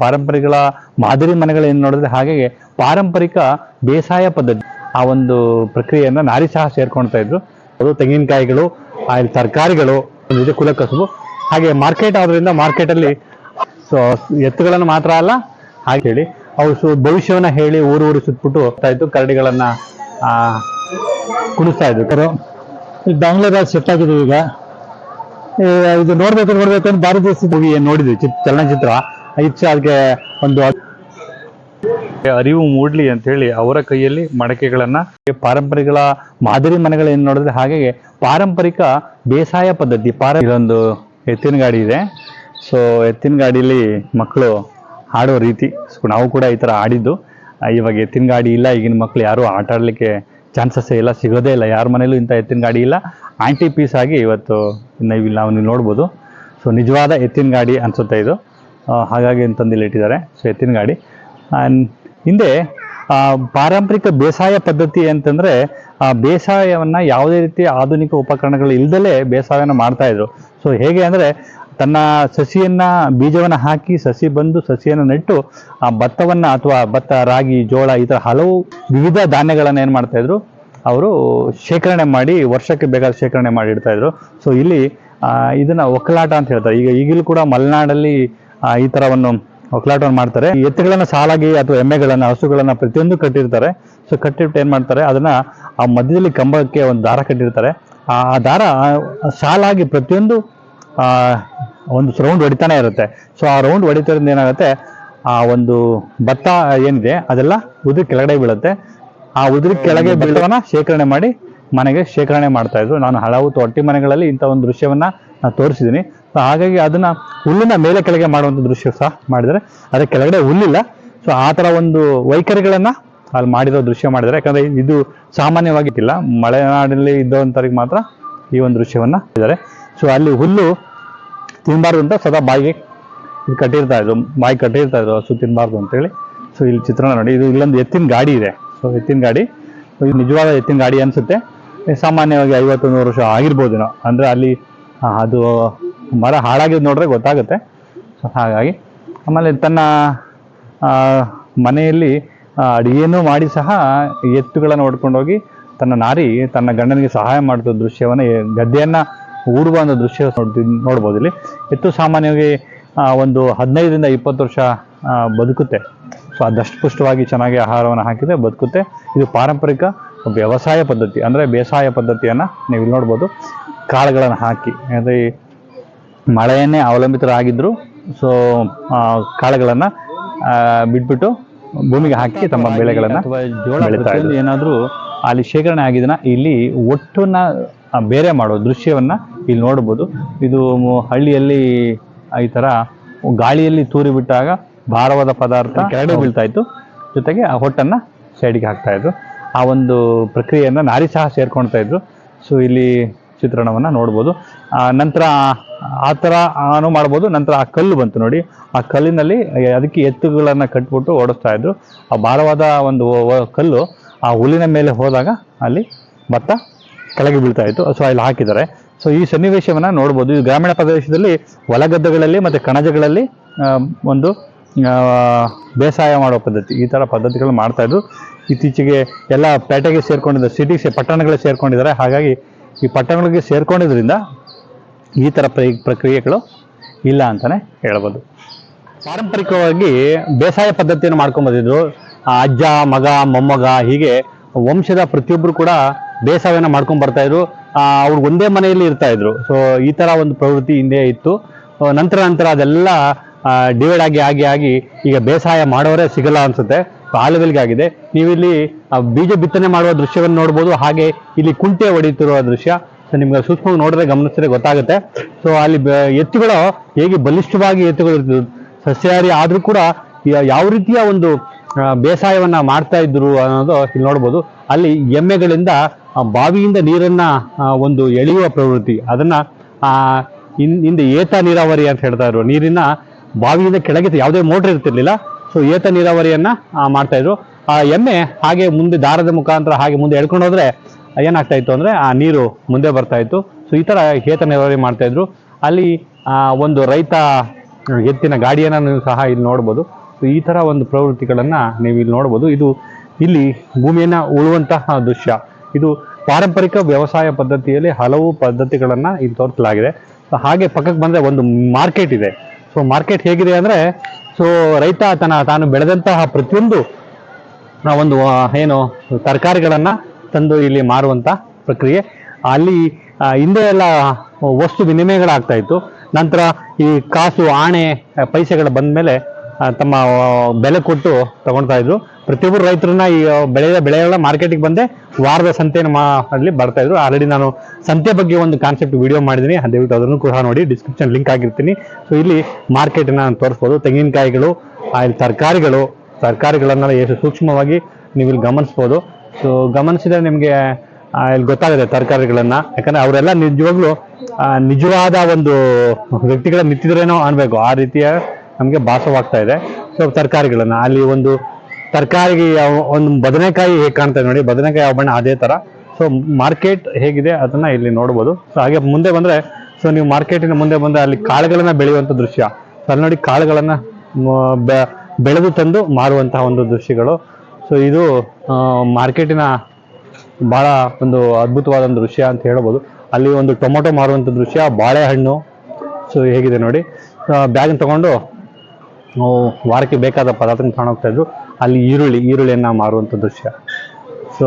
ಪಾರಂಪರಿಕ ಮಾದರಿ ಮನೆಗಳೇನು ನೋಡಿದ್ರೆ ಹಾಗೆ ಪಾರಂಪರಿಕ ಬೇಸಾಯ ಪದ್ಧತಿ ಆ ಒಂದು ಪ್ರಕ್ರಿಯೆಯನ್ನು ನಾರಿ ಸಹ ಸೇರ್ಕೊಳ್ತಾ ಇದ್ರು. ಅದು ತೆಂಗಿನಕಾಯಿಗಳು, ಆಮೇಲೆ ತರಕಾರಿಗಳು ಇದೆ ಕುಲಕಸುಬು ಹಾಗೆ ಮಾರ್ಕೆಟ್ ಆದ್ರಿಂದ ಮಾರ್ಕೆಟಲ್ಲಿ ಸೊ ಎತ್ತುಗಳನ್ನು ಮಾತ್ರ ಅಲ್ಲ, ಹಾಗೆ ಹೇಳಿ ಅವು ಸು ಭವಿಷ್ಯವನ್ನ ಹೇಳಿ ಊರು ಊರು ಸುತ್ಬಿಟ್ಟು ಹೋಗ್ತಾ ಇತ್ತು ಕರಡಿಗಳನ್ನ ಕುಣಿಸ್ತಾ ಇದ್ರು. ಬ್ಯಾಂಗ್ಳೂರಲ್ಲಿ ಸೆಟ್ ಆಗಿದ್ದೀವಿ ಈಗ. ಇದು ನೋಡ್ಬೇಕು ನೋಡ್ಬೇಕು ಅಂತ ಭಾರತ ದೇಶದ ಮೂವಿ ನೋಡಿದ್ವಿ ಚಿತ್, ಚಲನಚಿತ್ರ? ಇಚ್ಛೆ ಒಂದು ಅರಿವು ಮೂಡ್ಲಿ ಅಂತ ಹೇಳಿ ಅವರ ಕೈಯಲ್ಲಿ ಮಡಕೆಗಳನ್ನ ಪಾರಂಪರಿಕಗಳ ಮಾದರಿ ಮನೆಗಳೇನ್ ನೋಡಿದ್ರೆ ಹಾಗೆ ಪಾರಂಪರಿಕ ಬೇಸಾಯ ಪದ್ಧತಿ, ಪಾರ ಇದೊಂದು ಎತ್ತಿನ ಗಾಡಿ ಇದೆ. ಸೊ ಎತ್ತಿನ ಗಾಡಿಲಿ ಮಕ್ಕಳು ಆಡೋ ರೀತಿ ಸೊ ನಾವು ಕೂಡ ಈ ತರ ಆಡಿದ್ದು. ಇವಾಗ ಎತ್ತಿನ ಗಾಡಿ ಇಲ್ಲ, ಈಗಿನ ಮಕ್ಕಳು ಯಾರು ಆಟ ಆಡ್ಲಿಕ್ಕೆ ಚಾನ್ಸಸ್ ಇಲ್ಲ ಸಿಗೋದೇ ಇಲ್ಲ. ಯಾರ ಮನೇಲೂ ಇಂಥ ಎತ್ತಿನ ಗಾಡಿ ಇಲ್ಲ. ಆಂಟಿ ಪೀಸ್ ಆಗಿ ಇವತ್ತು ನೀವು ನೀವು ನೋಡ್ಬೋದು. ಸೊ ನಿಜವಾದ ಎತ್ತಿನ ಗಾಡಿ ಅನ್ಸುತ್ತೆ ಇದು. ಹಾಗಾಗಿ ಅಂತಂದು ಇಟ್ಟಿದ್ದಾರೆ. ಸೊ ಎತ್ತಿನ ಗಾಡಿ. ಆ್ಯಂಡ್ ಹಿಂದೆ ಪಾರಂಪರಿಕ ಬೇಸಾಯ ಪದ್ಧತಿ ಅಂತಂದರೆ ಬೇಸಾಯವನ್ನ ಯಾವುದೇ ರೀತಿ ಆಧುನಿಕ ಉಪಕರಣಗಳು ಇಲ್ದಲೇ ಬೇಸಾಯವನ್ನ ಮಾಡ್ತಾ ಇದ್ರು. ಸೊ ಹೇಗೆ ಅಂದರೆ, ತನ್ನ ಸಸಿಯನ್ನು, ಬೀಜವನ್ನು ಹಾಕಿ ಸಸಿ ಬಂದು ಸಸಿಯನ್ನು ನೆಟ್ಟು, ಆ ಭತ್ತವನ್ನು ಅಥವಾ ಭತ್ತ, ರಾಗಿ, ಜೋಳ ಈ ಥರ ಹಲವು ವಿವಿಧ ಧಾನ್ಯಗಳನ್ನು ಏನು ಮಾಡ್ತಾ ಇದ್ರು, ಅವರು ಶೇಖರಣೆ ಮಾಡಿ ವರ್ಷಕ್ಕೆ ಬೇಕಾದ ಶೇಖರಣೆ ಮಾಡಿ ಇಡ್ತಾಯಿದ್ರು ಸೊ ಇಲ್ಲಿ ಇದನ್ನ ಒಕ್ಕಲಾಟ ಅಂತ ಹೇಳ್ತಾರೆ. ಈಗ ಈಗಲೂ ಕೂಡ ಮಲೆನಾಡಲ್ಲಿ ಈ ತರವನ್ನು ಒಕ್ಲಾಟವನ್ನು ಮಾಡ್ತಾರೆ. ಎತ್ತುಗಳನ್ನ ಸಾಲಾಗಿ ಅಥವಾ ಎಮ್ಮೆಗಳನ್ನ, ಹಸುಗಳನ್ನ ಪ್ರತಿಯೊಂದು ಕಟ್ಟಿರ್ತಾರೆ. ಸೊ ಕಟ್ಟಿಬಿಟ್ಟು ಏನ್ ಮಾಡ್ತಾರೆ, ಅದನ್ನ ಆ ಮಧ್ಯದಲ್ಲಿ ಕಂಬಕ್ಕೆ ಒಂದು ದಾರ ಕಟ್ಟಿರ್ತಾರೆ. ಆ ದಾರ ಸಾಲಾಗಿ ಪ್ರತಿಯೊಂದು, ಆ, ಒಂದು ರೌಂಡ್ ಹೊಡಿತಾನೆ ಇರುತ್ತೆ. ಸೊ ಆ ರೌಂಡ್ ಹೊಡಿತರಿಂದ ಏನಾಗುತ್ತೆ, ಆ ಒಂದು ಭತ್ತ ಏನಿದೆ, ಅದೆಲ್ಲ ಉದುರಿ ಕೆಳಗಡೆ ಬೀಳುತ್ತೆ. ಆ ಉದುರಿ ಕೆಳಗೆ ಬೀಳವನ್ನ ಶೇಖರಣೆ ಮಾಡಿ ಮನೆಗೆ ಶೇಖರಣೆ ಮಾಡ್ತಾ ಇದ್ರು. ನಾನು ಹಲವು ತೊಟ್ಟಿ ಮನೆಗಳಲ್ಲಿ ಇಂಥ ಒಂದು ದೃಶ್ಯವನ್ನ ನಾನು ತೋರಿಸಿದ್ದೀನಿ ಸೊ ಹಾಗಾಗಿ ಅದನ್ನ ಹುಲ್ಲಿನ ಮೇಲೆ ಕೆಳಗೆ ಮಾಡುವಂಥ ದೃಶ್ಯ ಸಹ ಮಾಡಿದರೆ ಅದಕ್ಕೆ ಕೆಳಗಡೆ ಹುಲ್ಲಿಲ್ಲ. ಸೊ ಆ ಥರ ಒಂದು ವೈಖರಿಗಳನ್ನ ಅಲ್ಲಿ ಮಾಡಿರೋ ದೃಶ್ಯ ಮಾಡಿದರೆ ಯಾಕಂದ್ರೆ ಇದು ಸಾಮಾನ್ಯವಾಗಿಲ್ಲ ಮಳೆನಾಡಲ್ಲಿ ಇದ್ದವಂಥವ್ರಿಗೆ ಮಾತ್ರ ಈ ಒಂದು ದೃಶ್ಯವನ್ನು ಇದ್ದಾರೆ ಸೊ ಅಲ್ಲಿ ಹುಲ್ಲು ತಿನ್ನಬಾರ್ದು ಅಂತ ಸದಾ ಬಾಯಿಗೆ ಇದು ಕಟ್ಟಿರ್ತಾ ಇದ್ರು. ಬಾಯಿ ಕಟ್ಟಿರ್ತಾ ಇದ್ರು. ಹಸು ತಿನ್ನಬಾರ್ದು ಅಂತೇಳಿ ಸೊ ಇಲ್ಲಿ ಚಿತ್ರಣ ನೋಡಿ. ಇದು ಇಲ್ಲೊಂದು ಎತ್ತಿನ ಗಾಡಿ ಇದೆ. ಸೊ ಎತ್ತಿನ ಗಾಡಿ. ಇದು ನಿಜವಾದ ಎತ್ತಿನ ಗಾಡಿ ಅನಿಸುತ್ತೆ. ಸಾಮಾನ್ಯವಾಗಿ ಐವತ್ತು ನೂರು ವರ್ಷ ಆಗಿರ್ಬೋದೇನೋ ಅಂದರೆ ಅಲ್ಲಿ ಅದು ಮರ ಹಾಳಾಗಿದ್ದು ನೋಡಿದ್ರೆ ಗೊತ್ತಾಗುತ್ತೆ. ಸೊ ಹಾಗಾಗಿ ಆಮೇಲೆ ತನ್ನ ಮನೆಯಲ್ಲಿ ಅಡಿಗೆಯನ್ನು ಮಾಡಿ ಸಹ ಎತ್ತುಗಳನ್ನು ಹೊಡ್ಕೊಂಡೋಗಿ ತನ್ನ ನಾರಿ ತನ್ನ ಗಂಡನಿಗೆ ಸಹಾಯ ಮಾಡಿದ ದೃಶ್ಯವನ್ನು ಗದ್ದೆಯನ್ನು ಊರುವ ಒಂದು ದೃಶ್ಯ ನೋಡ್ತಿ- ನೋಡ್ಬೋದು ಇಲ್ಲಿ. ಎತ್ತು ಸಾಮಾನ್ಯವಾಗಿ ಒಂದು ಹದಿನೈದರಿಂದ ಇಪ್ಪತ್ತು ವರ್ಷ ಬದುಕುತ್ತೆ. ಸೊ ಅದಷ್ಟು ಪುಷ್ಟವಾಗಿ ಚೆನ್ನಾಗಿ ಆಹಾರವನ್ನು ಹಾಕಿದರೆ ಬದುಕುತ್ತೆ. ಇದು ಪಾರಂಪರಿಕ ವ್ಯವಸಾಯ ಪದ್ಧತಿ ಅಂದ್ರೆ ಬೇಸಾಯ ಪದ್ಧತಿಯನ್ನ ನೀವು ಇಲ್ಲಿ ನೋಡ್ಬೋದು. ಕಾಳುಗಳನ್ನು ಹಾಕಿ ಅಂದ್ರೆ ಮಳೆಯನ್ನೇ ಅವಲಂಬಿತರಾಗಿದ್ರು ಸೊ ಕಾಳುಗಳನ್ನ ಬಿಟ್ಬಿಟ್ಟು ಭೂಮಿಗೆ ಹಾಕಿ ತಮ್ಮ ಬೆಳೆಗಳನ್ನು ಜೋಳ. ಏನಾದ್ರೂ ಅಲ್ಲಿ ಶೇಖರಣೆ ಆಗಿದನ? ಇಲ್ಲಿ ಒಟ್ಟನ್ನ ಬೇರೆ ಮಾಡೋ ದೃಶ್ಯವನ್ನ ಇಲ್ಲಿ ನೋಡ್ಬೋದು. ಇದು ಹಳ್ಳಿಯಲ್ಲಿ ಈ ತರ ಗಾಳಿಯಲ್ಲಿ ತೂರಿ ಬಿಟ್ಟಾಗ ಭಾರವಾದ ಪದಾರ್ಥ ಕೆಳಗಡೆ ಬೀಳ್ತಾ ಇತ್ತು. ಜೊತೆಗೆ ಆ ಹೊಟ್ಟನ್ನ ಸೈಡಿಗೆ ಹಾಕ್ತಾ ಇದ್ರು. ಆ ಒಂದು ಪ್ರಕ್ರಿಯೆಯನ್ನು ನಾರಿ ಸಹ ಸೇರ್ಕೊಳ್ತಾ ಇದ್ರು. ಸೊ ಇಲ್ಲಿ ಚಿತ್ರಣವನ್ನು ನೋಡ್ಬೋದು. ನಂತರ ಆ ಥರ ಆನು ಮಾಡ್ಬೋದು. ನಂತರ ಆ ಕಲ್ಲು ಬಂತು ನೋಡಿ. ಆ ಕಲ್ಲಿನಲ್ಲಿ ಅದಕ್ಕೆ ಎತ್ತುಗಳನ್ನು ಕಟ್ಬಿಟ್ಟು ಓಡಿಸ್ತಾ ಇದ್ರು. ಆ ಭಾರವಾದ ಒಂದು ಕಲ್ಲು ಆ ಹುಲ್ಲಿನ ಮೇಲೆ ಹೋದಾಗ ಅಲ್ಲಿ ಭತ್ತ ಕೆಳಗೆ ಬೀಳ್ತಾ ಇತ್ತು. ಸೊ ಅಲ್ಲಿ ಹಾಕಿದ್ದಾರೆ. ಸೊ ಈ ಸನ್ನಿವೇಶವನ್ನ ನೋಡ್ಬೋದು. ಇದು ಗ್ರಾಮೀಣ ಪ್ರದೇಶದಲ್ಲಿ ಹೊಲಗದ್ದೆಗಳಲ್ಲಿ ಮತ್ತು ಕಣಜಗಳಲ್ಲಿ ಒಂದು ಬೇಸಾಯ ಮಾಡೋ ಪದ್ಧತಿ. ಈ ಥರ ಪದ್ಧತಿಗಳು ಮಾಡ್ತಾ ಇದ್ರು. ಇತ್ತೀಚೆಗೆ ಎಲ್ಲ ಪೇಟೆಗೆ ಸೇರ್ಕೊಂಡಿದ್ದಾರೆ ಸಿಟಿಗೆ ಪಟ್ಟಣಗಳಿಗೆ ಸೇರ್ಕೊಂಡಿದ್ದಾರೆ. ಹಾಗಾಗಿ ಈ ಪಟ್ಟಣಗಳಿಗೆ ಸೇರ್ಕೊಂಡಿದ್ರಿಂದ ಈ ಥರ ಪ್ರ- ಪ್ರಕ್ರಿಯೆಗಳು ಇಲ್ಲ ಅಂತಲೇ ಹೇಳ್ಬೋದು. ಪಾರಂಪರಿಕವಾಗಿ ಬೇಸಾಯ ಪದ್ಧತಿಯನ್ನು ಮಾಡ್ಕೊಂಬಂದಿದ್ರು. ಅಜ್ಜ ಮಗ ಮೊಮ್ಮಗ ಹೀಗೆ ವಂಶದ ಪ್ರತಿಯೊಬ್ಬರು ಕೂಡ ಬೇಸಾಯವನ್ನು ಮಾಡ್ಕೊಂಡು ಬರ್ತಾ ಇದ್ರು. ಆ, ಅವ್ರು ಒಂದೇ ಮನೆಯಲ್ಲಿ ಇರ್ತಾಯಿದ್ರು ಸೊ ಈ ಥರ ಒಂದು ಪ್ರವೃತ್ತಿ ಹಿಂದೆ ಇತ್ತು. ನಂತರ ನಂತರ ಅದೆಲ್ಲ ಡಿವೈಡ್ ಆಗಿ ಆಗಿ ಆಗಿ ಈಗ ಬೇಸಾಯ ಮಾಡೋರೇ ಸಿಗಲ್ಲ ಅನ್ಸುತ್ತೆ. ಆಗಿದೆ ನೀವಿಲ್ಲಿ ಬೀಜ ಬಿತ್ತನೆ ಮಾಡುವ ದೃಶ್ಯವನ್ನು ನೋಡ್ಬೋದು. ಹಾಗೆ ಇಲ್ಲಿ ಕುಂಟೆ ಹೊಡೆಯುತ್ತಿರುವ ದೃಶ್ಯ. ಸೊ ನಿಮ್ಗೆ ಸೂಕ್ಷ್ಮವಾಗಿ ನೋಡಿದ್ರೆ ಗಮನಿಸಿದ್ರೆ ಗೊತ್ತಾಗುತ್ತೆ. ಸೊ ಅಲ್ಲಿ ಎತ್ತುಗಳು ಹೇಗೆ ಬಲಿಷ್ಠವಾಗಿ ಎತ್ತುಗಳು ಸಸ್ಯಹಾರಿ ಆದ್ರೂ ಕೂಡ ಯಾವ ರೀತಿಯ ಒಂದು ಬೇಸಾಯವನ್ನ ಮಾಡ್ತಾ ಇದ್ರು ಅನ್ನೋದು ಇಲ್ಲಿ ನೋಡ್ಬೋದು. ಅಲ್ಲಿ ಎಮ್ಮೆಗಳಿಂದ ಬಾವಿಯಿಂದ ನೀರನ್ನ ಒಂದು ಎಳೆಯುವ ಪ್ರವೃತ್ತಿ. ಅದನ್ನ ಹಿಂದೆ ಏತ ನೀರಾವರಿ ಅಂತ ಹೇಳ್ತಾ ಇದ್ರು. ನೀರಿನ ಬಾವಿಯಿಂದ ಕೆಳಗೆ ಯಾವುದೇ ಮೋಟರ್ ಇರ್ತಿರ್ಲಿಲ್ಲ. ಏತ ನೀರಾವರಿಯನ್ನ ಮಾಡ್ತಾ ಇದ್ರು ಆ, ಎಮ್ಮೆ ಹಾಗೆ ಮುಂದೆ ದಾರದ ಮುಖಾಂತರ ಹಾಗೆ ಮುಂದೆ ಎಳ್ಕೊಂಡು ಹೋದ್ರೆ ಏನಾಗ್ತಾ ಇತ್ತು ಅಂದ್ರೆ, ಆ, ನೀರು ಮುಂದೆ ಬರ್ತಾ ಇತ್ತು ಸೊ ಈ ತರ ಏತ ನೀರಾವರಿ ಮಾಡ್ತಾ ಇದ್ರು ಅಲ್ಲಿ ಒಂದು ರೈತ ಎತ್ತಿನ ಗಾಡಿಯನ್ನು ನೀವು ಸಹ ಇಲ್ಲಿ ನೋಡ್ಬೋದು. ಸೊ ಈ ತರ ಒಂದು ಪ್ರವೃತ್ತಿಗಳನ್ನ ನೀವು ಇಲ್ಲಿ ನೋಡ್ಬೋದು. ಇದು ಇಲ್ಲಿ ಭೂಮಿಯನ್ನ ಉಳುವಂತಹ ದೃಶ್ಯ. ಇದು ಪಾರಂಪರಿಕ ವ್ಯವಸಾಯ ಪದ್ಧತಿಯಲ್ಲಿ ಹಲವು ಪದ್ಧತಿಗಳನ್ನ ಇಲ್ಲಿ ತೋರಿಸಲಾಗಿದೆ. ಸೊ ಹಾಗೆ ಪಕ್ಕಕ್ಕೆ ಬಂದ್ರೆ ಒಂದು ಮಾರ್ಕೆಟ್ ಇದೆ. ಸೊ ಮಾರ್ಕೆಟ್ ಹೇಗಿದೆ ಅಂದರೆ ಸೊ ರೈತ ತನ್ನ ತಾನು ಬೆಳೆದಂತಹ ಪ್ರತಿಯೊಂದು ಒಂದು ಏನು ತರಕಾರಿಗಳನ್ನು ತಂದು ಇಲ್ಲಿ ಮಾರುವಂಥ ಪ್ರಕ್ರಿಯೆ. ಅಲ್ಲಿ ಹಿಂದೆ ಎಲ್ಲ ವಸ್ತು ವಿನಿಮಯಗಳಾಗ್ತಾ ಇತ್ತು. ನಂತರ ಈ ಕಾಸು, ಆಣೆ ಪೈಸೆಗಳು ಬಂದ ಮೇಲೆ ತಮ್ಮ ಬೆಲೆ ಕೊಟ್ಟು ತಗೊಳ್ತಾ ಇದ್ರು. ಪ್ರತಿಯೊಬ್ಬರು ರೈತರನ್ನ ಈ ಬೆಳೆ ಬೆಳೆಯ ಬೆಳೆಗಳ ಮಾರ್ಕೆಟಿಗೆ ಬಂದೆ ವಾರದ ಸಂತೆಯನ್ನು ಅಲ್ಲಿ ಬರ್ತಾ ಇದ್ರು. ಆಲ್ರೆಡಿ ನಾನು ಸಂತೆ ಬಗ್ಗೆ ಒಂದು ಕಾನ್ಸೆಪ್ಟ್ ವಿಡಿಯೋ ಮಾಡಿದ್ದೀನಿ. ದಯವಿಟ್ಟು ಅದನ್ನು ಕೂಡ ನೋಡಿ ಡಿಸ್ಕ್ರಿಪ್ಷನ್ ಲಿಂಕ್ ಆಗಿರ್ತೀನಿ ಸೊ ಇಲ್ಲಿ ಮಾರ್ಕೆಟನ್ನ ತೋರಿಸ್ಬೋದು. ತೆಂಗಿನಕಾಯಿಗಳು ತರಕಾರಿಗಳು, ತರಕಾರಿಗಳನ್ನೆಲ್ಲ ಎಷ್ಟು ಸೂಕ್ಷ್ಮವಾಗಿ ನೀವು ಇಲ್ಲಿ ಗಮನಿಸ್ಬೋದು. ಸೊ ಗಮನಿಸಿದ್ರೆ ನಿಮಗೆ ಇಲ್ಲಿ ಗೊತ್ತಾಗುತ್ತೆ ತರಕಾರಿಗಳನ್ನ. ಯಾಕಂದ್ರೆ ಅವರೆಲ್ಲ ನಿಜವಾಗ್ಲೂ ನಿಜವಾದ ಒಂದು ವ್ಯಕ್ತಿಗಳ ನಿಂತಿದ್ರೇನೋ ಅನ್ಬೇಕು. ಆ ರೀತಿಯ ನಮಗೆ ಭಾಸವಾಗ್ತಾ ಇದೆ. ಸೊ ತರಕಾರಿಗಳನ್ನ ಅಲ್ಲಿ ಒಂದು ತರಕಾರಿಗೆ ಒಂದು ಬದನೆಕಾಯಿ ಹೇಗೆ ಕಾಣ್ತಾ ನೋಡಿ, ಬದನೆಕಾಯಿ ಯಾವ ಬಣ್ಣ ಅದೇ ತರ. ಸೊ ಮಾರ್ಕೆಟ್ ಹೇಗಿದೆ ಅದನ್ನ ಇಲ್ಲಿ ನೋಡ್ಬೋದು. ಸೊ ಹಾಗೆ ಮುಂದೆ ಬಂದ್ರೆ ಸೊ ನೀವು ಮಾರ್ಕೆಟಿನ ಮುಂದೆ ಬಂದ್ರೆ ಅಲ್ಲಿ ಕಾಳುಗಳನ್ನ ಬೆಳೆಯುವಂತ ದೃಶ್ಯ. ಸೊ ಅಲ್ಲಿ ನೋಡಿ ಕಾಳುಗಳನ್ನ ಬೆಳೆದು ತಂದು ಮಾರುವಂತಹ ಒಂದು ದೃಶ್ಯಗಳು. ಸೊ ಇದು ಮಾರ್ಕೆಟಿನ ಬಹಳ ಒಂದು ಅದ್ಭುತವಾದ ಒಂದು ದೃಶ್ಯ ಅಂತ ಹೇಳ್ಬೋದು. ಅಲ್ಲಿ ಒಂದು ಟೊಮೊಟೊ ಮಾರುವಂಥ ದೃಶ್ಯ, ಬಾಳೆಹಣ್ಣು. ಸೊ ಹೇಗಿದೆ ನೋಡಿ. ಬ್ಯಾಗ್ ತಗೊಂಡು ವಾರಕ್ಕೆ ಬೇಕಾದ ಪದಾರ್ಥ ತಗೊಂಡೋಗ್ತಾ ಇದ್ರು. ಅಲ್ಲಿ ಈರುಳ್ಳಿ, ಈರುಳ್ಳಿಯನ್ನು ಮಾರುವಂಥ ದೃಶ್ಯ. ಸೊ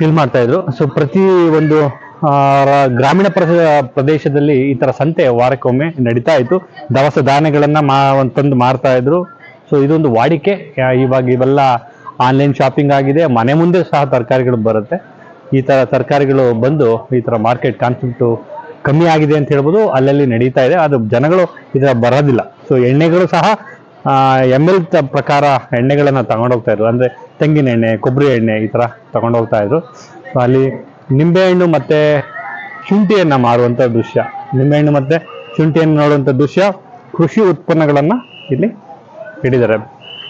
ಇಲ್ಲಿ ಮಾಡ್ತಾ ಇದ್ರು. ಸೊ ಪ್ರತಿ ಒಂದು ಗ್ರಾಮೀಣ ಪ್ರದೇಶ ಪ್ರದೇಶದಲ್ಲಿ ಈ ತರ ಸಂತೆ ವಾರಕ್ಕೊಮ್ಮೆ ನಡೀತಾ ಇತ್ತು. ದವಸ ಧಾನ್ಯಗಳನ್ನ ಮಾ, ತಂದು ಮಾರ್ತಾ ಇದ್ರು. ಸೊ ಇದೊಂದು ವಾಡಿಕೆ. ಇವಾಗ ಇವೆಲ್ಲ ಆನ್ಲೈನ್ ಶಾಪಿಂಗ್ ಆಗಿದೆ. ಮನೆ ಮುಂದೆ ಸಹ ತರಕಾರಿಗಳು ಬರುತ್ತೆ. ಈ ತರ ತರಕಾರಿಗಳು ಬಂದು ಈ ತರ ಮಾರ್ಕೆಟ್ ಕಾನ್ಸೆಪ್ಟು ಕಮ್ಮಿ ಆಗಿದೆ ಅಂತ ಹೇಳ್ಬೋದು. ಅಲ್ಲಲ್ಲಿ ನಡೀತಾ ಇದೆ. ಅದು ಜನಗಳು ಇದರ ಬರೋದಿಲ್ಲ. ಸೊ ಎಣ್ಣೆಗಳು ಸಹ ಎಂ ಎಲ್ ಪ್ರಕಾರ ಎಣ್ಣೆಗಳನ್ನ ತಗೊಂಡೋಗ್ತಾ ಇದ್ರು. ಅಂದ್ರೆ ತೆಂಗಿನ ಎಣ್ಣೆ ಕೊಬ್ಬರಿ ಎಣ್ಣೆ ಈ ತರ ತಗೊಂಡೋಗ್ತಾ ಇದ್ರು. ಸೊ ಅಲ್ಲಿ ನಿಂಬೆಹಣ್ಣು ಮತ್ತೆ ಶುಂಠಿಯನ್ನ ಮಾರುವಂತ ದೃಶ್ಯ. ನಿಂಬೆಹಣ್ಣು ಮತ್ತೆ ಶುಂಠಿಯನ್ನು ನೋಡುವಂತ ದೃಶ್ಯ. ಕೃಷಿ ಉತ್ಪನ್ನಗಳನ್ನ ಇಲ್ಲಿ ಹಿಡಿದಾರೆ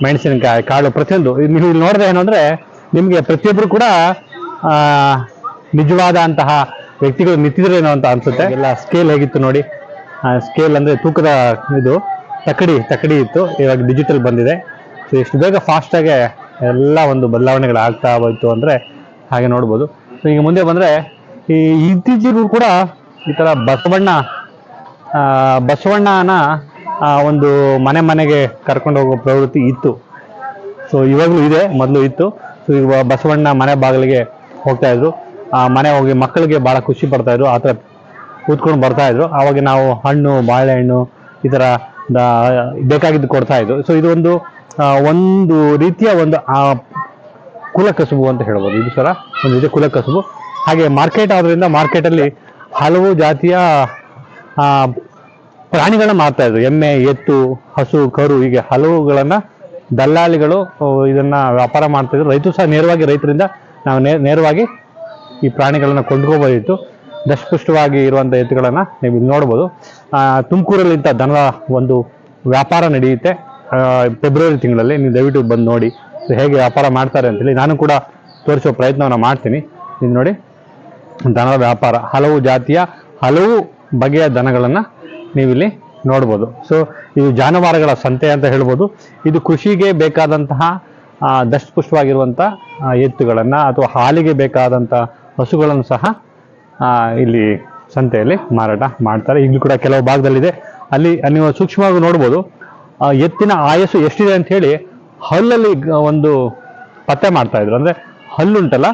ಮೆಣಸಿನಕಾಯಿ ಕಾಳು ಪ್ರತಿಯೊಂದು. ನೀವು ಇಲ್ಲಿ ನೋಡಿದ್ರೆ ಏನಂದ್ರೆ ನಿಮ್ಗೆ ಪ್ರತಿಯೊಬ್ರು ಕೂಡ ಆ ನಿಜವಾದ ಅಂತಹ ವ್ಯಕ್ತಿಗಳು ನಿಂತಿದ್ರೇನೋ ಅಂತ ಅನ್ಸುತ್ತೆ. ಎಲ್ಲ ಸ್ಕೇಲ್ ಹೇಗಿತ್ತು ನೋಡಿ. ಸ್ಕೇಲ್ ಅಂದ್ರೆ ತೂಕದ ಇದು. ತಕಡಿ ತಕಡಿ ಇತ್ತು. ಇವಾಗ ಡಿಜಿಟಲ್ ಬಂದಿದೆ. ಸೊ ಎಷ್ಟು ಬೇಗ ಫಾಸ್ಟಾಗೆ ಎಲ್ಲ ಒಂದು ಬದಲಾವಣೆಗಳು ಆಗ್ತಾ ಹೋಯ್ತು ಅಂದರೆ ಹಾಗೆ ನೋಡ್ಬೋದು. ಸೊ ಈಗ ಮುಂದೆ ಬಂದರೆ ಈ ಇತ್ತೀಚೆಗೂ ಕೂಡ ಈ ಥರ ಬಸವಣ್ಣ ಬಸವಣ್ಣನ ಒಂದು ಮನೆ ಮನೆಗೆ ಕರ್ಕೊಂಡು ಹೋಗೋ ಪ್ರವೃತ್ತಿ ಇತ್ತು. ಸೊ ಇವಾಗಲೂ ಇದೆ, ಮೊದಲು ಇತ್ತು. ಸೊ ಈಗ ಬಸವಣ್ಣ ಮನೆ ಬಾಗಿಲಿಗೆ ಹೋಗ್ತಾ ಇದ್ರು. ಆ, ಮನೆ ಹೋಗಿ ಮಕ್ಕಳಿಗೆ ಭಾಳ ಖುಷಿ ಪಡ್ತಾ ಇದ್ರು. ಆ ಥರ ಕೂತ್ಕೊಂಡು ಬರ್ತಾ ಇದ್ರು. ಅವಾಗ ನಾವು ಹಣ್ಣು, ಬಾಳೆಹಣ್ಣು ಈ ಥರ ಬೇಕಾಗಿದ್ದು ಕೊಡ್ತಾ ಇದ್ದು ಸೊ ಇದು ಒಂದು ಒಂದು ರೀತಿಯ ಒಂದು ಕುಲ ಕಸುಬು ಅಂತ ಹೇಳ್ಬೋದು. ಇದು ಸರ, ಒಂದು ರೀತಿಯ ಕುಲ ಕಸುಬು. ಹಾಗೆ ಮಾರ್ಕೆಟ್ ಆದ್ರಿಂದ ಮಾರ್ಕೆಟಲ್ಲಿ ಹಲವು ಜಾತಿಯ ಪ್ರಾಣಿಗಳನ್ನ ಮಾರ್ತಾ ಇದ್ರು. ಎಮ್ಮೆ, ಎತ್ತು, ಹಸು, ಕರು, ಹೀಗೆ ಹಲವುಗಳನ್ನ ದಲ್ಲಾಳಿಗಳು ಇದನ್ನ ವ್ಯಾಪಾರ ಮಾಡ್ತಾ ಇದ್ರು. ರೈತರು ಸಹ ನೇರವಾಗಿ ರೈತರಿಂದ ನಾವು ನೇರವಾಗಿ ಈ ಪ್ರಾಣಿಗಳನ್ನ ಕೊಂಡ್ಕೋಬೋದಿತ್ತು. ದಷ್ಟಪುಷ್ಟವಾಗಿ ಇರುವಂಥ ಎತ್ತುಗಳನ್ನು ನೀವು ಇಲ್ಲಿ ನೋಡ್ಬೋದು. ತುಮಕೂರಲ್ಲಿ ಇಂಥ ದನದ ಒಂದು ವ್ಯಾಪಾರ ನಡೆಯುತ್ತೆ. ಫೆಬ್ರವರಿ ತಿಂಗಳಲ್ಲಿ ನೀವು ದಯವಿಟ್ಟು ಬಂದು ನೋಡಿ ಹೇಗೆ ವ್ಯಾಪಾರ ಮಾಡ್ತಾರೆ ಅಂತೇಳಿ ನಾನು ಕೂಡ ತೋರಿಸೋ ಪ್ರಯತ್ನವನ್ನ ಮಾಡ್ತೀನಿ. ಇದು ನೋಡಿ, ದನದ ವ್ಯಾಪಾರ. ಹಲವು ಜಾತಿಯ, ಹಲವು ಬಗೆಯ ದನಗಳನ್ನು ನೀವಿಲ್ಲಿ ನೋಡ್ಬೋದು. ಸೊ ಇದು ಜಾನುವಾರುಗಳ ಸಂತೆ ಅಂತ ಹೇಳ್ಬೋದು. ಇದು ಕೃಷಿಗೆ ಬೇಕಾದಂತಹ ದಷ್ಟಪುಷ್ಟವಾಗಿರುವಂಥ ಎತ್ತುಗಳನ್ನು ಅಥವಾ ಹಾಲಿಗೆ ಬೇಕಾದಂಥ ಹಸುಗಳನ್ನು ಸಹ ಇಲ್ಲಿ ಸಂತೆಯಲ್ಲಿ ಮಾರಾಟ ಮಾಡ್ತಾರೆ. ಈಗಲೂ ಕೂಡ ಕೆಲವು ಭಾಗದಲ್ಲಿದೆ. ಅಲ್ಲಿ ನೀವು ಸೂಕ್ಷ್ಮವಾಗಿ ನೋಡ್ಬೋದು. ಎತ್ತಿನ ಆಯಸ್ಸು ಎಷ್ಟಿದೆ ಅಂತ ಹೇಳಿ ಹಲ್ಲಲ್ಲಿ ಒಂದು ಪತ್ತೆ ಮಾಡ್ತಾ ಇದ್ರು. ಅಂದ್ರೆ ಹಲ್ಲುಂಟಲ್ಲ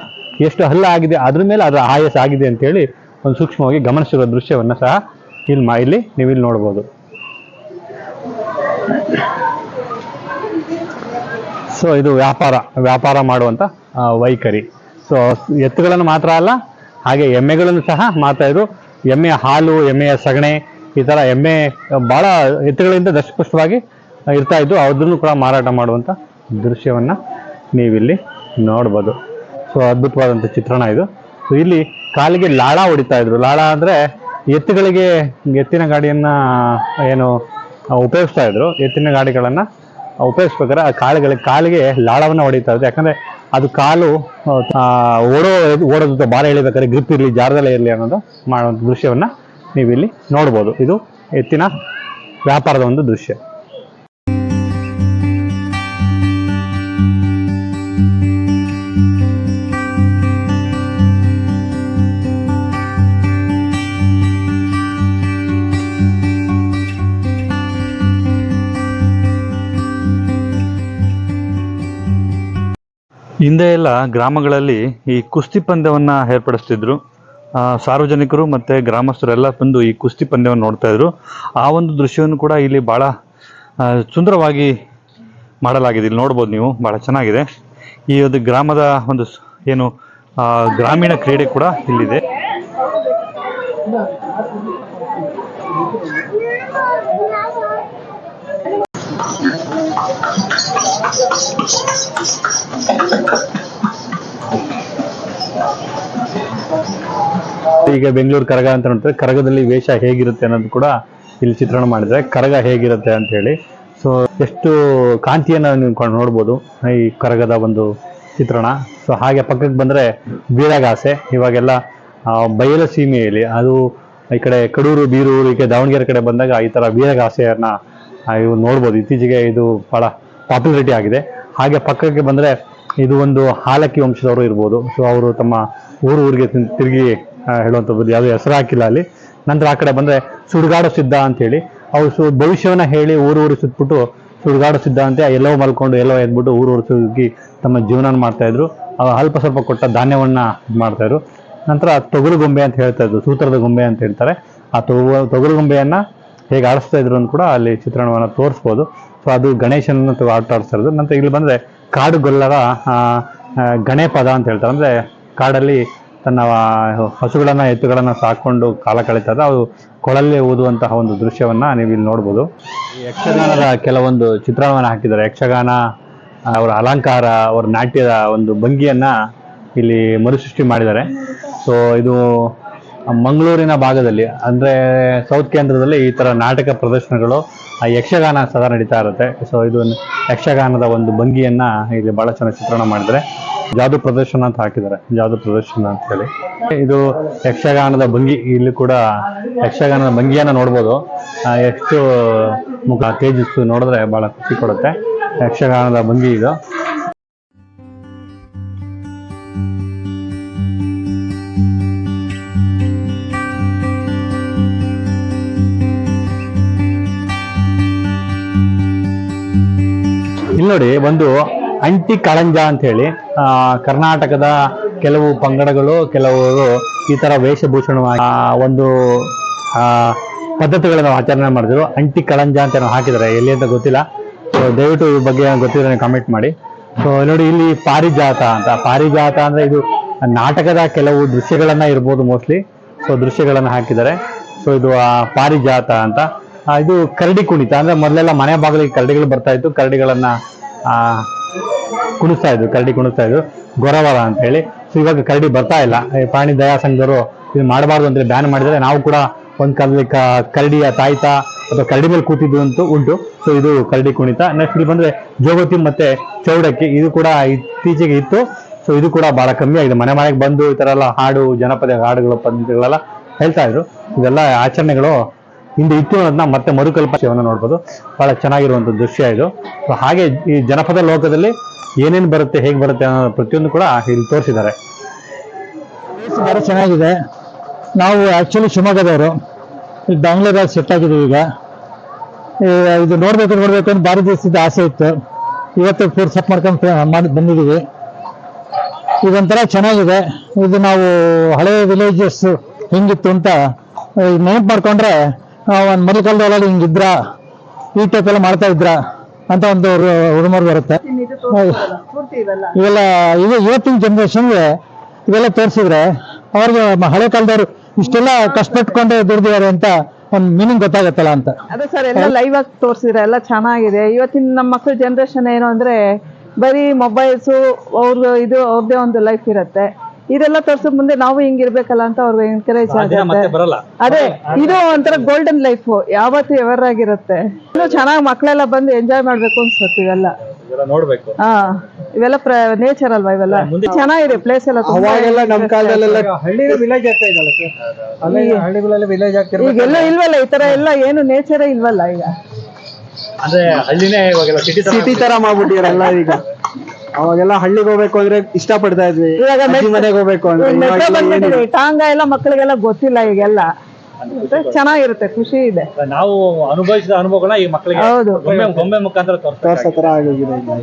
ಎಷ್ಟು ಹಲ್ಲ ಆಗಿದೆ, ಅದ್ರ ಮೇಲೆ ಅದರ ಆಯಸ್ ಆಗಿದೆ ಅಂತ ಹೇಳಿ ಒಂದು ಸೂಕ್ಷ್ಮವಾಗಿ ಗಮನಿಸಿರುವ ದೃಶ್ಯವನ್ನ ಸಹ ಇಲ್ಲಿ ಮಾ, ಇಲ್ಲಿ ನೀವು ಇಲ್ಲಿ ನೋಡ್ಬೋದು. ಸೊ ಇದು ವ್ಯಾಪಾರ ವ್ಯಾಪಾರ ಮಾಡುವಂಥ ವೈಖರಿ. ಸೊ ಎತ್ತುಗಳನ್ನು ಮಾತ್ರ ಅಲ್ಲ ಹಾಗೆ ಎಮ್ಮೆಗಳನ್ನು ಸಹ ಮಾಡ್ತಾ ಇದ್ರು. ಎಮ್ಮೆಯ ಹಾಲು, ಎಮ್ಮೆಯ ಸಗಣಿ ಈ ಥರ ಎಮ್ಮೆ ಬಹಳ ಎತ್ತುಗಳಿಂದ ದಷ್ಟಪುಷ್ಟವಾಗಿ ಇರ್ತಾ ಇದ್ದು ಅದನ್ನು ಕೂಡ ಮಾರಾಟ ಮಾಡುವಂತ ದೃಶ್ಯವನ್ನ ನೀವಿಲ್ಲಿ ನೋಡ್ಬೋದು. ಸೊ ಅದ್ಭುತವಾದಂಥ ಚಿತ್ರಣ ಇದು. ಸೊ ಇಲ್ಲಿ ಕಾಲಿಗೆ ಲಾಳ ಹೊಡಿತಾ ಇದ್ರು. ಲಾಳ ಅಂದ್ರೆ ಎತ್ತುಗಳಿಗೆ ಎತ್ತಿನ ಗಾಡಿಯನ್ನ ಏನು ಉಪಯೋಗಿಸ್ತಾ ಇದ್ರು. ಎತ್ತಿನ ಗಾಡಿಗಳನ್ನ ಉಪಯೋಗಿಸ್ಬೇಕಾದ್ರೆ ಆ ಕಾಳುಗಳಿಗೆ ಕಾಲಿಗೆ ಲಾಳವನ್ನು ಹೊಡಿತಾ ಇರುತ್ತೆ. ಯಾಕಂದ್ರೆ ಅದು ಕಾಲು ಓಡೋ ಓಡೋದು ಭಾರ ಎಳಿಬೇಕಾದ್ರೆ ಗ್ರಿಪ್ ಇರಲಿ, ಜಾರದಲ್ಲೇ ಇರಲಿ ಅನ್ನೋದು ಮಾಡುವಂಥ ದೃಶ್ಯವನ್ನ ನೀವು ಇಲ್ಲಿ ನೋಡ್ಬೋದು. ಇದು ಎತ್ತಿನ ವ್ಯಾಪಾರದ ಒಂದು ದೃಶ್ಯ. ಹಿಂದೆ ಎಲ್ಲ ಗ್ರಾಮಗಳಲ್ಲಿ ಈ ಕುಸ್ತಿ ಪಂದ್ಯವನ್ನು ಏರ್ಪಡಿಸ್ತಿದ್ರು. ಸಾರ್ವಜನಿಕರು ಮತ್ತು ಗ್ರಾಮಸ್ಥರೆಲ್ಲ ಬಂದು ಈ ಕುಸ್ತಿ ಪಂದ್ಯವನ್ನು ನೋಡ್ತಾ ಇದ್ರು. ಆ ಒಂದು ದೃಶ್ಯವನ್ನು ಕೂಡ ಇಲ್ಲಿ ಭಾಳ ಸುಂದರವಾಗಿ ಮಾಡಲಾಗಿದೆ. ಇಲ್ಲಿ ನೋಡ್ಬೋದು ನೀವು ಭಾಳ ಚೆನ್ನಾಗಿದೆ. ಈ ಒಂದು ಗ್ರಾಮದ ಒಂದು ಏನು ಗ್ರಾಮೀಣ ಕ್ರೀಡೆ ಕೂಡ ಇಲ್ಲಿದೆ. ಈಗ ಬೆಂಗಳೂರು ಕರಗ ಅಂತ ನೋಡ್ತಾರೆ. ಕರಗದಲ್ಲಿ ವೇಷ ಹೇಗಿರುತ್ತೆ ಅನ್ನೋದು ಕೂಡ ಇಲ್ಲಿ ಚಿತ್ರಣ ಮಾಡಿದ್ರೆ. ಕರಗ ಹೇಗಿರುತ್ತೆ ಅಂತ ಹೇಳಿ. ಸೊ ಎಷ್ಟು ಕಾಂತಿಯನ್ನ ನೀವು ನೋಡ್ಬೋದು ಈ ಕರಗದ ಒಂದು ಚಿತ್ರಣ. ಸೊ ಹಾಗೆ ಪಕ್ಕಕ್ಕೆ ಬಂದ್ರೆ ವೀರಗಾಸೆ. ಇವಾಗೆಲ್ಲ ಬಯಲ ಸೀಮೆಯಲ್ಲಿ ಅದು ಈ ಕಡೆ ಕಡೂರು ಬೀರೂರು ಈಗ ದಾವಣಗೆರೆ ಕಡೆ ಬಂದಾಗ ಈ ಆ, ಇವು ನೋಡ್ಬೋದು. ಇತ್ತೀಚೆಗೆ ಇದು ಬಹಳ ಪಾಪ್ಯುಲರಿಟಿ ಆಗಿದೆ. ಹಾಗೆ ಪಕ್ಕಕ್ಕೆ ಬಂದರೆ ಇದು ಒಂದು ಹಾಲಕ್ಕಿ ವಂಶದವರು ಇರ್ಬೋದು. ಸೊ ಅವರು ತಮ್ಮ ಊರು ಊರಿಗೆ ತಿರುಗಿ ಹೇಳುವಂಥದ್ದು ಯಾವುದೇ ಹೆಸರು ಹಾಕಿಲ್ಲ ಅಲ್ಲಿ. ನಂತರ ಆ ಕಡೆ ಬಂದರೆ ಸುಡುಗಾಡು ಸಿದ್ಧ ಅಂತ ಹೇಳಿ ಅವ್ರು ಸು, ಭವಿಷ್ಯವನ್ನು ಹೇಳಿ ಊರು ಊರು ಸುತ್ಬಿಟ್ಟು ಸುಡುಗಾಡು ಸಿದ್ಧ ಅಂತ ಎಲ್ಲವೂ ಮಲ್ಕೊಂಡು ಎಲ್ಲೋ ಎದ್ಬಿಟ್ಟು ಊರು ಊರು ಸುಗ್ಗಿ ತಮ್ಮ ಜೀವನ ಮಾಡ್ತಾಯಿದ್ರು ಅಲ್ಪ ಸ್ವಲ್ಪ ಕೊಟ್ಟ ಧಾನ್ಯವನ್ನು ಇದು ಮಾಡ್ತಾಯಿದ್ರು ನಂತರ ತೊಗಲು ಗೊಂಬೆ ಅಂತ ಹೇಳ್ತಾ ಇದ್ರು, ಸೂತ್ರದ ಗೊಂಬೆ ಅಂತ ಹೇಳ್ತಾರೆ. ಆ ತೊಗಲು ತೊಗಲು ಗೊಂಬೆಯನ್ನು ಹೇಗೆ ಆಡಿಸ್ತಾ ಇದ್ರು ಅಂತ ಕೂಡ ಅಲ್ಲಿ ಚಿತ್ರಣವನ್ನು ತೋರಿಸ್ಬೋದು. ಸೊ ಅದು ಗಣೇಶನ ಆಟ ಆಡಿಸ್ತಾರದು ನಂತರ ಇಲ್ಲಿ ಬಂದ್ರೆ ಕಾಡು ಗೊಲ್ಲರ ಗಣೇಪದ ಗಣೆ ಪದ ಅಂತ ಹೇಳ್ತಾರೆ. ಅಂದ್ರೆ ಕಾಡಲ್ಲಿ ತನ್ನ ಹಸುಗಳನ್ನ, ಎತ್ತುಗಳನ್ನ ಸಾಕೊಂಡು ಕಾಲ ಕಳೀತಾರೆ ಅದು ಕೊಳಲ್ಲೇ ಓದುವಂತಹ ಒಂದು ದೃಶ್ಯವನ್ನ ನೀವು ಇಲ್ಲಿ ನೋಡ್ಬೋದು. ಯಕ್ಷಗಾನದ ಕೆಲವೊಂದು ಚಿತ್ರಣವನ್ನ ಹಾಕಿದ್ದಾರೆ. ಯಕ್ಷಗಾನ ಅವರ ಅಲಂಕಾರ, ಅವರ ನಾಟ್ಯದ ಒಂದು ಭಂಗಿಯನ್ನ ಇಲ್ಲಿ ಮರುಸೃಷ್ಟಿ ಮಾಡಿದ್ದಾರೆ. ಸೊ ಇದು ಮಂಗಳೂರಿನ ಭಾಗದಲ್ಲಿ, ಅಂದ್ರೆ ಸೌತ್ ಕೇಂದ್ರದಲ್ಲಿ ಈ ತರ ನಾಟಕ ಪ್ರದರ್ಶನಗಳು, ಆ ಯಕ್ಷಗಾನ ಸದಾ ನಡೀತಾ ಇರುತ್ತೆ. ಸೊ ಇದು ಯಕ್ಷಗಾನದ ಒಂದು ಭಂಗಿಯನ್ನು ಇಲ್ಲಿ ಬಹಳ ಚೆನ್ನಾಗಿ ಚಿತ್ರಣ ಮಾಡಿದರೆ ಜಾದು ಪ್ರದರ್ಶನ ಅಂತ ಹಾಕಿದ್ದಾರೆ. ಜಾದು ಪ್ರದರ್ಶನ ಅಂತ ಹೇಳಿ. ಇದು ಯಕ್ಷಗಾನದ ಭಂಗಿ, ಇಲ್ಲಿ ಕೂಡ ಯಕ್ಷಗಾನದ ಭಂಗಿಯನ್ನು ನೋಡ್ಬೋದು. ಎಷ್ಟು ಮುಖ, ತೇಜಸ್ಸು ನೋಡಿದ್ರೆ ಬಹಳ ಖುಷಿ ಕೊಡುತ್ತೆ. ಯಕ್ಷಗಾನದ ಭಂಗಿ ಇದು. ನೋಡಿ, ಒಂದು ಅಂಟಿ ಕಳಂಜ ಅಂತ ಹೇಳಿ ಕರ್ನಾಟಕದ ಕೆಲವು ಪಂಗಡಗಳು ಕೆಲವರು ಈ ತರ ವೇಷಭೂಷಣವಾಗಿ ಒಂದು ಪದ್ಧತಿಗಳನ್ನು ಆಚರಣೆ ಮಾಡಿದ್ರು. ಅಂಟಿ ಕಳಂಜ ಅಂತ ಏನೋ ಹಾಕಿದ್ದಾರೆ, ಎಲ್ಲಿ ಅಂತ ಗೊತ್ತಿಲ್ಲ. ಸೊ ದಯವಿಟ್ಟು ಈ ಬಗ್ಗೆ ಗೊತ್ತಿದ್ರೆ ಕಾಮೆಂಟ್ ಮಾಡಿ. ಸೊ ನೋಡಿ, ಇಲ್ಲಿ ಪಾರಿಜಾತ ಅಂತ. ಪಾರಿಜಾತ ಅಂದ್ರೆ ಇದು ನಾಟಕದ ಕೆಲವು ದೃಶ್ಯಗಳನ್ನ ಇರ್ಬೋದು ಮೋಸ್ಟ್ಲಿ ಸೊ ದೃಶ್ಯಗಳನ್ನ ಹಾಕಿದ್ದಾರೆ. ಸೊ ಇದು ಪಾರಿಜಾತ ಅಂತ. ಇದು ಕರಡಿ ಕುಣಿತ. ಅಂದ್ರೆ ಮೊದಲೆಲ್ಲ ಮನೆ ಬಾಗಿಲಿಗೆ ಕರಡಿಗಳು ಬರ್ತಾ ಇತ್ತು. ಕರಡಿಗಳನ್ನ ಕುಣಿಸ್ತಾ ಇದ್ರು, ಕರಡಿ ಕುಣಿಸ್ತಾ ಇದ್ರು. ಗೊರವರ ಅಂತ ಹೇಳಿ. ಸೊ ಇವಾಗ ಕರಡಿ ಬರ್ತಾ ಇಲ್ಲ. ಪ್ರಾಣಿ ದಯಾ ಸಂಘದವರು ಇದು ಮಾಡಬಾರ್ದು ಅಂತ ಬ್ಯಾನ್ ಮಾಡಿದ್ರೆ ನಾವು ಕೂಡ ಒಂದ್ ಕಾಲದಲ್ಲಿ ಕರಡಿಯ ತಾಯ್ತ ಅಥವಾ ಕರಡಿ ಮೇಲೆ ಕೂತಿದ್ದು ಅಂತೂ ಉಂಟು. ಸೊ ಇದು ಕರಡಿ ಕುಣಿತ. ನೆಕ್ಸ್ಟ್ ಇಲ್ಲಿ ಬಂದ್ರೆ ಜೋಗತಿ ಮತ್ತೆ ಚೌಡಕ್ಕಿ. ಇದು ಕೂಡ ಇತ್ತೀಚೆಗೆ ಇತ್ತು. ಸೊ ಇದು ಕೂಡ ಬಹಳ ಕಮ್ಮಿ ಆಗಿದೆ. ಮನೆ ಮನೆಗೆ ಬಂದು ಈ ತರ ಎಲ್ಲ ಹಾಡು, ಜನಪದ ಹಾಡುಗಳು ಪದ್ಧತಿಗಳೆಲ್ಲ ಹೇಳ್ತಾ ಇದ್ರು. ಇದೆಲ್ಲ ಆಚರಣೆಗಳು ಹಿಂದೆ ಇತ್ತು ಅನ್ನೋದನ್ನ ಮತ್ತೆ ಮರುಕಲ್ಪನೆಯನ್ನು ನೋಡ್ಬೋದು. ಬಹಳ ಚೆನ್ನಾಗಿರುವಂಥ ದೃಶ್ಯ ಇದು. ಹಾಗೆ ಈ ಜನಪದ ಲೋಕದಲ್ಲಿ ಏನೇನು ಬರುತ್ತೆ, ಹೇಗೆ ಬರುತ್ತೆ ಅನ್ನೋ ಪ್ರತಿಯೊಂದು ಕೂಡ ಇಲ್ಲಿ ತೋರಿಸಿದ್ದಾರೆ. ಬಹಳ ಚೆನ್ನಾಗಿದೆ. ನಾವು ಆ್ಯಕ್ಚುಲಿ ಶಿವಮೊಗ್ಗದವರು ಇಲ್ಲಿ ಬ್ಯಾಂಗ್ಳೂರಲ್ಲಿ ಸೆಟ್ ಆಗಿದ್ದೀವಿ ಈಗ. ಇದು ನೋಡ್ಬೇಕು ನೋಡ್ಬೇಕು ಅಂತ ಭಾರಿ ದಿವಸದ ಆಸೆ ಇತ್ತು. ಇವತ್ತು ಫೋರ್ಸಪ್ ಮಾಡ್ಕೊಂಡು ಪ್ರ- ಮಾಡಿ ಬಂದಿದ್ದೀವಿ. ಇದೊಂಥರ ಚೆನ್ನಾಗಿದೆ. ಇದು ನಾವು ಹಳೆಯ ವಿಲೇಜಸ್ ಹೆಂಗಿತ್ತು ಅಂತ ನೆನಪು ಮಾಡ್ಕೊಂಡ್ರೆ ಒಂದು ಮೊದಲ ಕಾಲದಲ್ಲಿ ಹಿಂಗಿದ್ರ, ಈ ಟೈಪ್ ಎಲ್ಲ ಮಾಡ್ತಾ ಇದ್ರ ಅಂತ ಒಂದು ಹುಡುಮರು ಬರುತ್ತೆ. ಇವೆಲ್ಲ ಇದು ಇವತ್ತಿನ ಜನ್ರೇಷನ್ಗೆ ಇವೆಲ್ಲ ತೋರಿಸಿದ್ರೆ ಅವ್ರಿಗೆ ಹಳೆ ಕಾಲದವ್ರು ಇಷ್ಟೆಲ್ಲ ಕಷ್ಟಪಟ್ಕೊಂಡು ದುಡ್ದಿದ್ದಾರೆ ಅಂತ ಒಂದು ಮೀನಿಂಗ್ ಗೊತ್ತಾಗತ್ತಲ್ಲ ಅಂತ. ಅದೇ ಸರ್, ಎಲ್ಲ ಲೈವ್ ಆಗಿ ತೋರಿಸಿದ್ರೆ ಎಲ್ಲ ಚೆನ್ನಾಗಿದೆ. ಇವತ್ತಿನ ನಮ್ಮ ಮಕ್ಕಳ ಜನರೇಷನ್ ಏನು ಅಂದ್ರೆ ಬರೀ ಮೊಬೈಲ್ಸು ಅವ್ರದ್ದು ಇದು ಅವ್ರದೇ ಒಂದು ಲೈಫ್ ಇರುತ್ತೆ. ಇದೆಲ್ಲ ತೋರ್ಸೋ ಮುಂದೆ ನಾವು ಹಿಂಗಿರ್ಬೇಕಲ್ಲ ಅಂತ ಅವ್ರಿಗೆ ಎನ್ಕರೇಜ್ ಆಗುತ್ತೆ. ಬರಲ್ಲ. ಅದೇ ಇದು ಒಂಥರ ಗೋಲ್ಡನ್ ಲೈಫ್ ಯಾವತ್ತು ಎವರ್ ಆಗಿರುತ್ತೆ. ಇನ್ನು ಚೆನ್ನಾಗಿ ಮಕ್ಕಳೆಲ್ಲ ಬಂದು ಎಂಜಾಯ್ ಮಾಡ್ಬೇಕು ಅನ್ಸುತ್ತೆ ಇವೆಲ್ಲ. ನೋಡ್ಬೇಕು. ಹಾ ಇವೆಲ್ಲ ನೇಚರ್ ಅಲ್ವಾ ಇವೆಲ್ಲ? ಚೆನ್ನಾಗಿದೆ ಪ್ಲೇಸ್ ಎಲ್ಲ ತುಂಬಾ ಅವಾಗೆಲ್ಲ ನಮ್ ಕಾಲದಲ್ಲೆಲ್ಲ ಹಳ್ಳಿ ವಿಲೇಜ್ ಆಗ್ತಾ ಇದಲ್ಲ ಸರ್ ಅಲ್ಲೇ ಹಳ್ಳಿಗಳಲ್ಲಿ ವಿಲೇಜ್ ಆಗ್ತಿರೋ ಈಗೆಲ್ಲ ಇಲ್ವಲ್ಲ ಈ ತರ ಎಲ್ಲ ಏನು ನೇಚರೇ ಇಲ್ವಲ್ಲ ಈಗ? ಅಂದ್ರೆ ಹಳ್ಳಿನೇ ಇವಾಗೆಲ್ಲ ಸಿಟಿ ಸಿಟಿ ತರ ಮಾಡ್ಬಿಟ್ಟಿರಲ್ಲ ಈಗ. ಅವಾಗೆಲ್ಲ ಹಳ್ಳಿಗೆ ಹೋಗ್ಬೇಕು ಅಂದ್ರೆ ಇಷ್ಟ ಪಡ್ತಾ ಇದ್ವಿ. ಇವಾಗ ಅಜ್ಜಿ ಮನೆಗೆ ಹೋಗ್ಬೇಕು ಅಂದ್ರೆ ಮೆಟ್ರೋ ಇವಾಗೆಲ್ಲ ಏನು ಬಂದ್ಬಿಟ್ಟಿದೆ. ಟಾಂಗ ಎಲ್ಲ ಮಕ್ಕಳಿಗೆಲ್ಲ ಗೊತ್ತಿಲ್ಲ ಈಗೆಲ್ಲ. ಮತ್ತೆ ಚೆನ್ನಾಗಿರುತ್ತೆ ಖುಷಿ ಇದೆ. ನಾವು ಅನುಭವಿಸಿದ ಅನುಭವಗಳ ಈ ಮಕ್ಕಳಿಗೆ ಹೌದು. ಗೊಂಬೆ ಗೊಂಬೆ ಮುಖಾಂತರ ತೋರ್ಸೋ ತೋರಿಸ್ತಾರೆ ತರ ಆಗೋಗಿದೆ ಈಗ.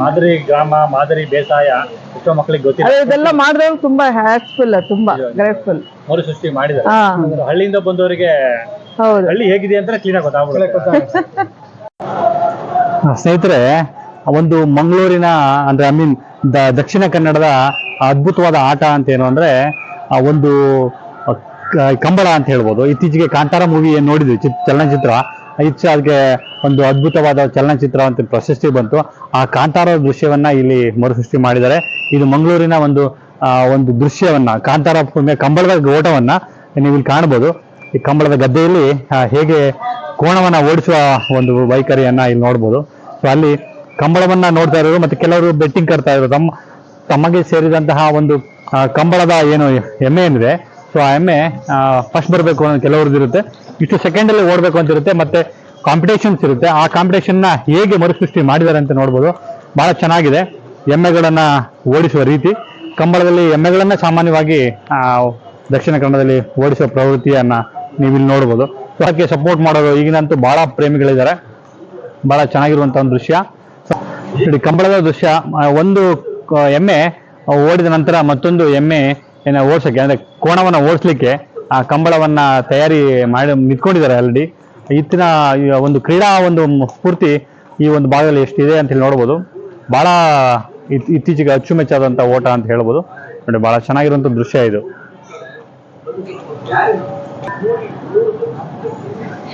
ಮಾದರಿ ಗ್ರಾಮ ಮಾದರಿ ಬೇಸಾಯ ಎಷ್ಟೋ ಮಕ್ಕಳಿಗೆ ಗೊತ್ತಿಲ್ಲ. ಇದೆಲ್ಲ ಮಾಡಿದ್ರೆ ತುಂಬಾ ಹ್ಯಾಪ್ಫುಲ್ ತುಂಬಾ ಗ್ರೇಟ್ಫುಲ್ ಮರು ಸೃಷ್ಟಿ ಮಾಡಿದ್ರೆ ಹಾ. ಹಳ್ಳಿಯಿಂದ ಬಂದವರಿಗೆ ಹೌದು. ಹಳ್ಳಿ ಹೇಗಿದೆ ಅಂತ ಕ್ಲೀನ್ ಆಗಿ ಗೊತ್ತಾಗ್ಬಿಡುತ್ತೆ. ಸ್ನೇಹಿತರೆ ಒಂದು ಮಂಗಳೂರಿನ, ಅಂದ್ರೆ ಐ ಮೀನ್ ದ ದಕ್ಷಿಣ ಕನ್ನಡದ ಅದ್ಭುತವಾದ ಆಟ ಅಂತ ಏನು ಅಂದ್ರೆ ಒಂದು ಕಂಬಳ ಅಂತ ಹೇಳ್ಬೋದು. ಇತ್ತೀಚೆಗೆ ಕಾಂತಾರ ಮೂವಿ ನೋಡಿದ್ವಿ, ಚಿತ್, ಚಲನಚಿತ್ರ. ಇಚ್ಛೆ ಅದಕ್ಕೆ ಒಂದು ಅದ್ಭುತವಾದ ಚಲನಚಿತ್ರ ಅಂತ ಪ್ರಶಸ್ತಿ ಬಂತು. ಆ ಕಾಂತಾರ ದೃಶ್ಯವನ್ನ ಇಲ್ಲಿ ಮರುಸೃಷ್ಟಿ ಮಾಡಿದ್ದಾರೆ. ಇದು ಮಂಗಳೂರಿನ ಒಂದು ಒಂದು ದೃಶ್ಯವನ್ನ, ಕಾಂತಾರ ಕಂಬಳದ ಓಟವನ್ನ ನೀವು ಇಲ್ಲಿ ಕಾಣ್ಬೋದು ಈ ಕಂಬಳದ ಗದ್ದೆಯಲ್ಲಿ ಹೇಗೆ ಕೋಣವನ್ನ ಓಡಿಸುವ ಒಂದು ವೈಖರಿಯನ್ನ ಇಲ್ಲಿ ನೋಡ್ಬೋದು. ಸೊ ಅಲ್ಲಿ ಕಂಬಳವನ್ನ ನೋಡ್ತಾ ಇರೋರು ಮತ್ತೆ ಕೆಲವರು ಬೆಟ್ಟಿಂಗ್ ಕಟ್ತಾ ಇರೋರು. ತಮ್ಮ, ತಮಗೆ ಸೇರಿದಂತಹ ಒಂದು ಕಂಬಳದ ಏನು ಎಮ್ಮೆ ಏನಿದೆ ಸೊ ಆ ಎಮ್ಮೆ ಫಸ್ಟ್ ಬರಬೇಕು ಅನ್ನೋ ಕೆಲವ್ರದ್ದು ಇರುತ್ತೆ. ಇಷ್ಟು ಸೆಕೆಂಡ್ ಅಲ್ಲಿ ಓಡಬೇಕು ಅಂತ ಇರುತ್ತೆ, ಮತ್ತೆ ಕಾಂಪಿಟೇಷನ್ಸ್ ಇರುತ್ತೆ. ಆ ಕಾಂಪಿಟೇಷನ್ನ ಹೇಗೆ ಮರುಸೃಷ್ಟಿ ಮಾಡಿದ್ದಾರೆ ಅಂತ ನೋಡ್ಬೋದು. ಬಹಳ ಚೆನ್ನಾಗಿದೆ. ಎಮ್ಮೆಗಳನ್ನ ಓಡಿಸುವ ರೀತಿ. ಕಂಬಳದಲ್ಲಿ ಎಮ್ಮೆಗಳನ್ನ ಸಾಮಾನ್ಯವಾಗಿ ದಕ್ಷಿಣ ಕನ್ನಡದಲ್ಲಿ ಓಡಿಸುವ ಪ್ರವೃತ್ತಿಯನ್ನ ನೀವು ಇಲ್ಲಿ ನೋಡ್ಬೋದು. ಸೊ ಅದಕ್ಕೆ ಸಪೋರ್ಟ್ ಮಾಡೋರು ಈಗಿನಂತೂ ಬಹಳ ಪ್ರೇಮಿಗಳಿದ್ದಾರೆ. ಬಹಳ ಚೆನ್ನಾಗಿರುವಂಥ ಒಂದು ದೃಶ್ಯ. ನೋಡಿ, ಕಂಬಳದ ದೃಶ್ಯ ಒಂದು ಎಮ್ಮೆ ಓಡಿದ ನಂತರ ಮತ್ತೊಂದು ಎಮ್ಮೆ, ಏನ, ಓಡಿಸಕ್ಕೆ, ಅಂದ್ರೆ ಕೋಣವನ್ನ ಓಡಿಸ್ಲಿಕ್ಕೆ, ಆ, ಕಂಬಳವನ್ನ ತಯಾರಿ ಮಾಡಿ, ನಿಂತ್ಕೊಂಡಿದ್ದಾರೆ ಆಲ್ರೆಡಿ ಇತ್ತಿನ ಒಂದು ಕ್ರೀಡಾ ಒಂದು ಸ್ಫೂರ್ತಿ ಈ ಒಂದು ಭಾಗದಲ್ಲಿ ಎಷ್ಟಿದೆ ಅಂತ ಹೇಳಿ ನೋಡ್ಬೋದು. ಬಹಳ ಇತ್- ಇತ್ತೀಚೆಗೆ ಅಚ್ಚುಮೆಚ್ಚಾದಂತ ಓಟ ಅಂತ ಹೇಳ್ಬೋದು. ನೋಡಿ, ಬಹಳ ಚೆನ್ನಾಗಿರುವಂತ ದೃಶ್ಯ ಇದು.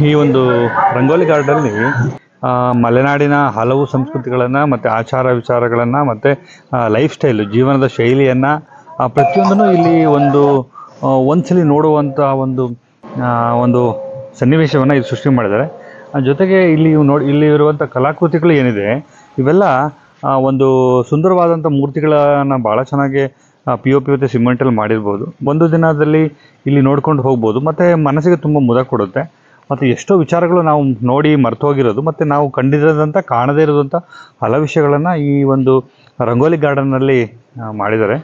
ಈ ಒಂದು ರಂಗೋಲಿ ಗಾರ್ಡಲ್ಲಿ ಮಲೆನಾಡಿನ ಹಲವು ಸಂಸ್ಕೃತಿಗಳನ್ನು ಮತ್ತು ಆಚಾರ ವಿಚಾರಗಳನ್ನು ಮತ್ತು ಲೈಫ್ ಸ್ಟೈಲು ಜೀವನದ ಶೈಲಿಯನ್ನು ಪ್ರತಿಯೊಂದನ್ನು ಇಲ್ಲಿ ಒಂದು ಒಂದ್ಸಲಿ ನೋಡುವಂಥ ಒಂದು ಒಂದು ಸನ್ನಿವೇಶವನ್ನು ಇಲ್ಲಿ ಸೃಷ್ಟಿ ಮಾಡಿದ್ದಾರೆ. ಜೊತೆಗೆ ಇಲ್ಲಿ ನೋಡಿ, ಇಲ್ಲಿ ಇರುವಂಥ ಕಲಾಕೃತಿಗಳು ಏನಿದೆ, ಇವೆಲ್ಲ ಒಂದು ಸುಂದರವಾದಂಥ ಮೂರ್ತಿಗಳನ್ನು ಭಾಳ ಚೆನ್ನಾಗಿ ಪಿ ಒ ಪಿ ಮತ್ತು ಸಿಮೆಂಟಲ್ಲಿ ಮಾಡಿರ್ಬೋದು. ಒಂದು ದಿನದಲ್ಲಿ ಇಲ್ಲಿ ನೋಡ್ಕೊಂಡು ಹೋಗ್ಬೋದು, ಮತ್ತು ಮನಸ್ಸಿಗೆ ತುಂಬ ಮುದ ಕೊಡುತ್ತೆ. ಮತ್ತು ಎಷ್ಟೋ ವಿಚಾರಗಳು ನಾವು ನೋಡಿ ಮರ್ತು ಹೋಗಿರೋದು ಮತ್ತು ನಾವು ಕಂಡಿರೋದಂಥ ಕಾಣದೇ ಇರೋದಂಥ ಹಲವು ವಿಷಯಗಳನ್ನು ಈ ಒಂದು ರಂಗೋಲಿ ಗಾರ್ಡನ್ನಲ್ಲಿ ಮಾಡಿದ್ದಾರೆ.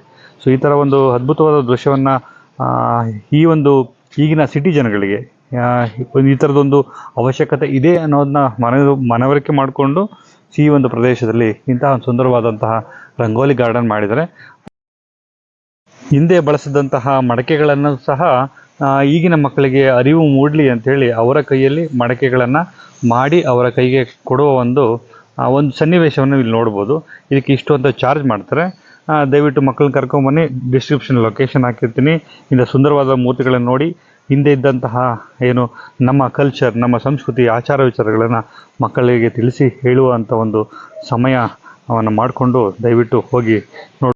ಸೊ, ಈ ಥರ ಒಂದು ಅದ್ಭುತವಾದ ದೃಶ್ಯವನ್ನು ಈ ಒಂದು ಈಗಿನ ಸಿಟಿ ಜನಗಳಿಗೆ ಈ ಥರದೊಂದು ಅವಶ್ಯಕತೆ ಇದೆ ಅನ್ನೋದನ್ನ ಮನ ಮನವರಿಕೆ ಮಾಡಿಕೊಂಡು ಈ ಒಂದು ಪ್ರದೇಶದಲ್ಲಿ ಇಂತಹ ಒಂದು ಸುಂದರವಾದಂತಹ ರಂಗೋಲಿ ಗಾರ್ಡನ್ ಮಾಡಿದ್ದಾರೆ. ಹಿಂದೆ ಬಳಸಿದಂತಹ ಮಡಕೆಗಳನ್ನು ಸಹ ಈಗಿನ ಮಕ್ಕಳಿಗೆ ಅರಿವು ಮೂಡಲಿ ಅಂಥೇಳಿ ಅವರ ಕೈಯಲ್ಲಿ ಮಡಕೆಗಳನ್ನು ಮಾಡಿ ಅವರ ಕೈಗೆ ಕೊಡುವ ಒಂದು ಒಂದು ಸನ್ನಿವೇಶವನ್ನು ಇಲ್ಲಿ ನೋಡ್ಬೋದು. ಇದಕ್ಕೆ ಇಷ್ಟು ಅಂತ ಚಾರ್ಜ್ ಮಾಡ್ತಾರೆ. ದಯವಿಟ್ಟು ಮಕ್ಕಳನ್ನ ಕರ್ಕೊಂಬನ್ನಿ ಡಿಸ್ಕ್ರಿಪ್ಷನ್ ಲೊಕೇಶನ್ ಹಾಕಿರ್ತೀನಿ. ಇಂಥ ಸುಂದರವಾದ ಮೂರ್ತಿಗಳನ್ನು ನೋಡಿ, ಹಿಂದೆ ಇದ್ದಂತಹ ಏನು ನಮ್ಮ ಕಲ್ಚರ್ ನಮ್ಮ ಸಂಸ್ಕೃತಿ, ಆಚಾರ ವಿಚಾರಗಳನ್ನು ಮಕ್ಕಳಿಗೆ ತಿಳಿಸಿ ಹೇಳುವಂಥ ಒಂದು ಸಮಯವನ್ನು ಮಾಡಿಕೊಂಡು ದಯವಿಟ್ಟು ಹೋಗಿ ನೋಡಿ